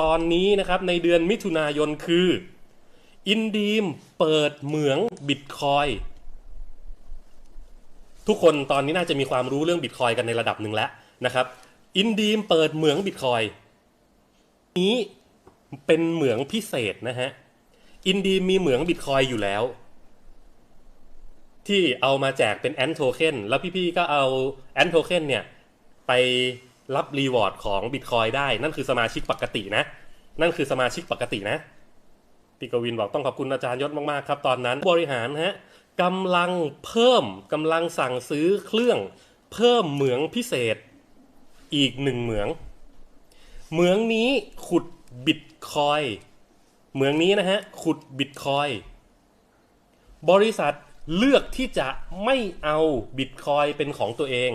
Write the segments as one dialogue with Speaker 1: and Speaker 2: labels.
Speaker 1: ตอนนี้นะครับในเดือนมิถุนายนคือ อินดีมเปิดเหมืองบิตคอยทุกคนตอนนี้น่าจะมีความรู้เรื่องบิตคอยกันในระดับหนึ่งแล้วนะครับ อินดีมเปิดเหมืองบิตคอยนี้เป็นเหมืองพิเศษนะฮะ อินดีมมีเหมืองบิตคอยอยู่แล้ว ที่เอามาแจกเป็นแอนโทเค็นแล้วพี่ๆก็เอาแอนโทเค็นเนี่ยไป รับรีวอร์ดของบิตคอยได้ นั่นคือสมาชิกปกตินะ นั่นคือสมาชิกปกตินะพี่กวินบอกต้องขอบคุณอาจารย์ยศมาก ๆ ครับ ตอนนั้นบริหารฮะกำลังเพิ่มกำลังสั่งซื้อเครื่องเพิ่มเหมืองพิเศษอีกหนึ่งเหมือง เหมืองนี้ขุดบิตคอยเหมืองนี้นะฮะขุดบิตคอยบริษัทเลือกที่จะไม่เอาบิตคอยเป็นของตัวเอง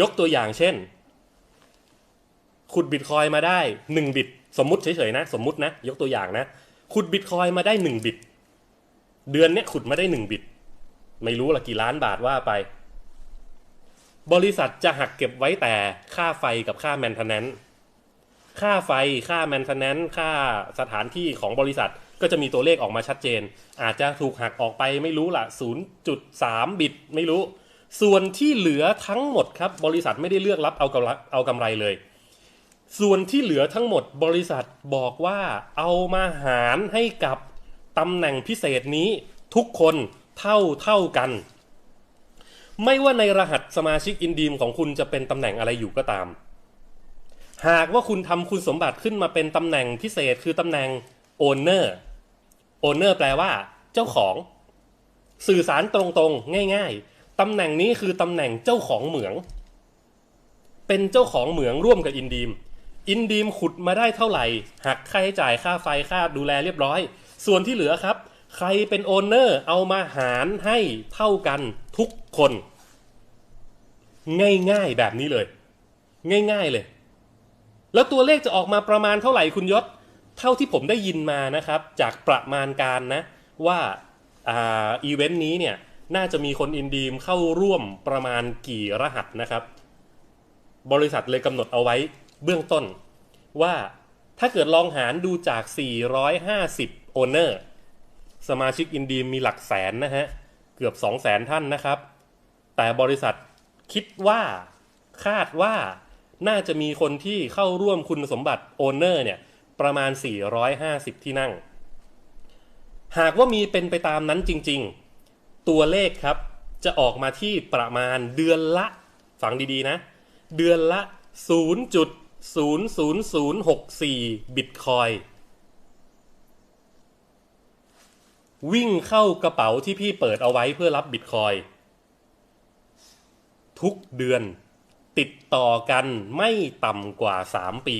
Speaker 1: ยกตัวอย่างเช่น ขุดบิตคอยมาได้หนึ่งบิตสมมติเฉยๆนะสมมตินะ ยกตัวอย่างนะขุดบิตคอยมาได้หนึ่งบิตเดือนเนี้ยขุดมาได้หนึ่งบิตไม่รู้ละกี่ล้านบาทว่าไป บริษัทจะหักเก็บไว้แต่ค่าไฟกับค่าแมนเทนแนนค่าไฟค่าแมนเทนแนนค่าสถานที่ของบริษัทก็จะมีตัวเลขออกมาชัดเจน อาจจะถูกหักออกไปไม่รู้ละ0.3 บิตไม่รู้ ส่วนที่เหลือทั้งหมดครับบริษัทไม่ได้เลือกรับเอากำไรเอากำไรเลย ส่วนที่เหลือทั้งหมดบริษัทบอกว่าเอามาหารให้กับตำแหน่งพิเศษนี้ทุกคนเท่าเท่ากัน ไม่ว่าในรหัสสมาชิกอินดีมของคุณจะเป็นตำแหน่งอะไรอยู่ก็ตาม หากว่าคุณทำคุณสมบัติขึ้นมาเป็นตำแหน่งพิเศษคือตำแหน่ง owner owner แปลว่า เจ้าของ สื่อสารตรงๆ ง่าย ๆ ตำแหน่งนี้คือตำแหน่งเจ้าของเหมือง เป็นเจ้าของเหมืองร่วมกับอินดีม อินดีมขุดมาได้เท่าไหร่หักค่าใช้จ่ายค่าไฟค่าดูแลเรียบร้อย ส่วนที่เหลือครับ ใครเป็นโอนเนอร์เอามาหารให้เท่ากันทุกคน ง่ายๆแบบนี้เลย ง่ายๆเลย แล้วตัวเลขจะออกมาประมาณเท่าไหร่คุณยศ เท่าที่ผมได้ยินมานะครับ จากประมาณการนะว่าอ่าอีเวนต์นี้เนี่ย น่าจะมีคนอินดีมเข้าร่วมประมาณกี่รหัสนะครับ บริษัทเลยกำหนดเอาไว้เบื้องต้น ว่าถ้าเกิดลองหารดูจาก 450 โอเนอร์ สมาชิกอินดีมมีหลักแสนนะฮะ เกือบ 2 0 0แสนท่านนะครับ แต่บริษัทคิดว่าคาดว่าน่าจะมีคนที่เข้าร่วมคุณสมบัติโอเนอร์เนี่ยประมาณ 450 ที่นั่ง หากว่ามีเป็นไปตามนั้นจริง ๆ ตัวเลขครับจะออกมาที่ประมาณเดือนละฟังดีๆนะ เดือนละ 0.00064 บิตคอยวิ่งเข้ากระเป๋าที่พี่เปิดเอาไว้เพื่อรับบิตคอยทุกเดือนติดต่อกันไม่ต่ำกว่า 3 ปี